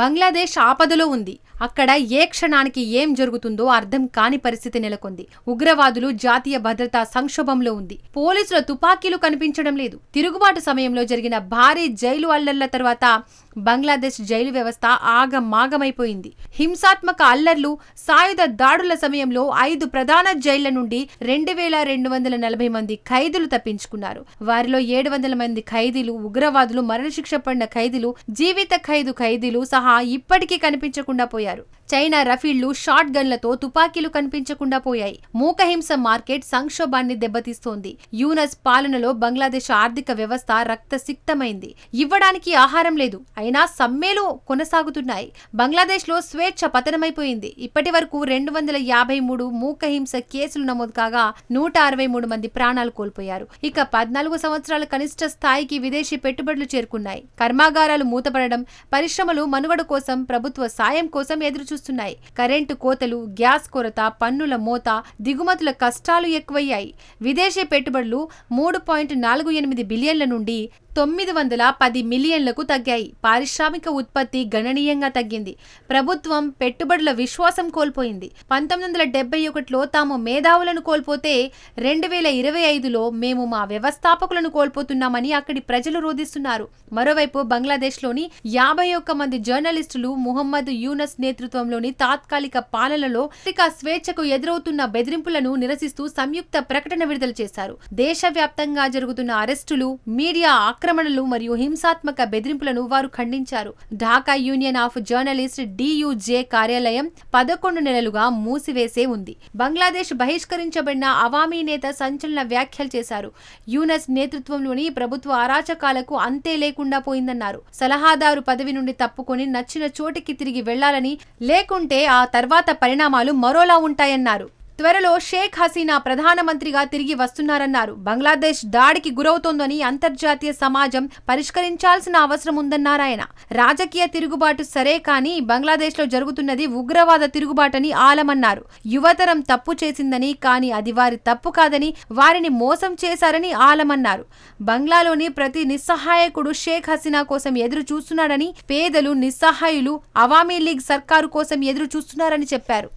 బంగ్లాదేశ్ ఆపదలో ఉంది. అక్కడ ఏ క్షణానికి ఏం జరుగుతుందో అర్థం కాని పరిస్థితి నెలకొంది. ఉగ్రవాదులు జాతీయ భద్రతా సంక్షోభంలో ఉంది. పోలీసుల తుపాకీలు కనిపించడం లేదు. తిరుగుబాటు సమయంలో జరిగిన భారీ జైలు అల్లర్ల తర్వాత బంగ్లాదేశ్ జైలు వ్యవస్థ ఆగమాగమైపోయింది. హింసాత్మక అల్లర్లు సాయుధ దాడుల సమయంలో ఐదు ప్రధాన జైళ్ళ నుండి రెండు వేల రెండు వందల నలభై మంది ఖైదీలు తప్పించుకున్నారు. వారిలో ఏడు వందల మంది ఖైదీలు ఉగ్రవాదులు మరణశిక్ష పడిన ఖైదీలు జీవిత ఖైదు ఖైదీలు సహా ఇప్పటికీ కనిపించకుండా పోయారు. やる。చైనా రఫీళ్ళు షార్ట్ గన్లతో తుపాకీలు కనిపించకుండా పోయాయి. మూకహింస మార్కెట్ సంక్షోభాన్ని దెబ్బతీస్తోంది. యూనస్ పాలనలో బంగ్లాదేశ్ ఆర్థిక వ్యవస్థ రక్తసిక్తమైంది. ఇవ్వడానికి ఆహారం లేదు. అయినా సమ్మెలు కొనసాగుతున్నాయి. బంగ్లాదేశ్లో స్వేచ్ఛ పతనమైపోయింది. ఇప్పటి వరకు రెండు వందల యాభై మూడు మూకహింస కేసులు నమోదు కాగా నూట అరవై మూడు మంది ప్రాణాలు కోల్పోయారు. ఇక పద్నాలుగు సంవత్సరాల కనిష్ట స్థాయికి విదేశీ పెట్టుబడులు చేరుకున్నాయి. కర్మాగారాలు మూతపడడం పరిశ్రమలు మనుగడ కోసం ప్రభుత్వ సాయం కోసం ఎదురు చూస్తున్నాయి. కరెంటు కోతలు గ్యాస్ కొరత పన్నుల మోత దిగుమతుల కష్టాలు ఎక్కువయ్యాయి. విదేశీ పెట్టుబడులు మూడు పాయింట్ నాలుగు ఎనిమిది బిలియన్ల నుండి తొమ్మిది వందల పది మిలియన్లకు తగ్గాయి. పారిశ్రామిక ఉత్పత్తి గణనీయంగా తగ్గింది. ప్రభుత్వం పెట్టుబడుల విశ్వాసం కోల్పోయింది. పంతొమ్మిది వందల డెబ్బై ఒకటిలో తాము మేధావులను కోల్పోతే రెండు వేల ఇరవై ఐదులో మేము మా వ్యవస్థాపకులను కోల్పోతున్నామని అక్కడి ప్రజలు రోధిస్తున్నారు. మరోవైపు బంగ్లాదేశ్లోని యాభై ఒక్క మంది జర్నలిస్టులు ముహమ్మద్ యూనస్ నేతృత్వంలోని తాత్కాలిక పాలనలో పత్రికా స్వేచ్ఛకు ఎదురవుతున్న బెదిరింపులను నిరసిస్తూ సంయుక్త ప్రకటన విడుదల చేశారు. దేశవ్యాప్తంగా జరుగుతున్న అరెస్టులు మీడియా ఆక్రమణలు మరియు హింసాత్మక బెదిరింపులను వారు ఖండించారు. Dhaka union of journalist DUJ కార్యాలయం పదకొండు నెలలుగా మూసివేసే ఉంది. బంగ్లాదేశ్ బహిష్కరించబడిన అవామీ నేత సంచలన వ్యాఖ్యలు చేశారు. యూనస్ నేతృత్వంలోని ప్రభుత్వ అరాచకాలకు అంతే లేకుండా పోయిందన్నారు. సలహాదారు పదవి నుండి తప్పుకొని నచ్చిన చోటికి తిరిగి వెళ్ళాలని లేకుంటే ఆ తర్వాత పరిణామాలు మరోలా ఉంటాయన్నారు. త్వరలో షేక్ హసీనా ప్రధానమంత్రిగా తిరిగి వస్తున్నారన్నారు. బంగ్లాదేశ్ దాడికి గురవుతోందని అంతర్జాతీయ సమాజం పరిష్కరించాల్సిన అవసరం ఉందన్నారాయన రాజకీయ తిరుగుబాటు సరే కానీ బంగ్లాదేశ్లో జరుగుతున్నది ఉగ్రవాద తిరుగుబాటని ఆలమన్నారు. యువతరం తప్పు చేసిందని కానీ అది వారి తప్పు కాదని వారిని మోసం చేశారని ఆలమన్నారు. బంగ్లాలోని ప్రతి నిస్సహాయకుడు షేక్ హసీనా కోసం ఎదురు చూస్తున్నాడని పేదలు నిస్సహాయులు అవామీ లీగ్ సర్కారు కోసం ఎదురు చూస్తున్నారని చెప్పారు.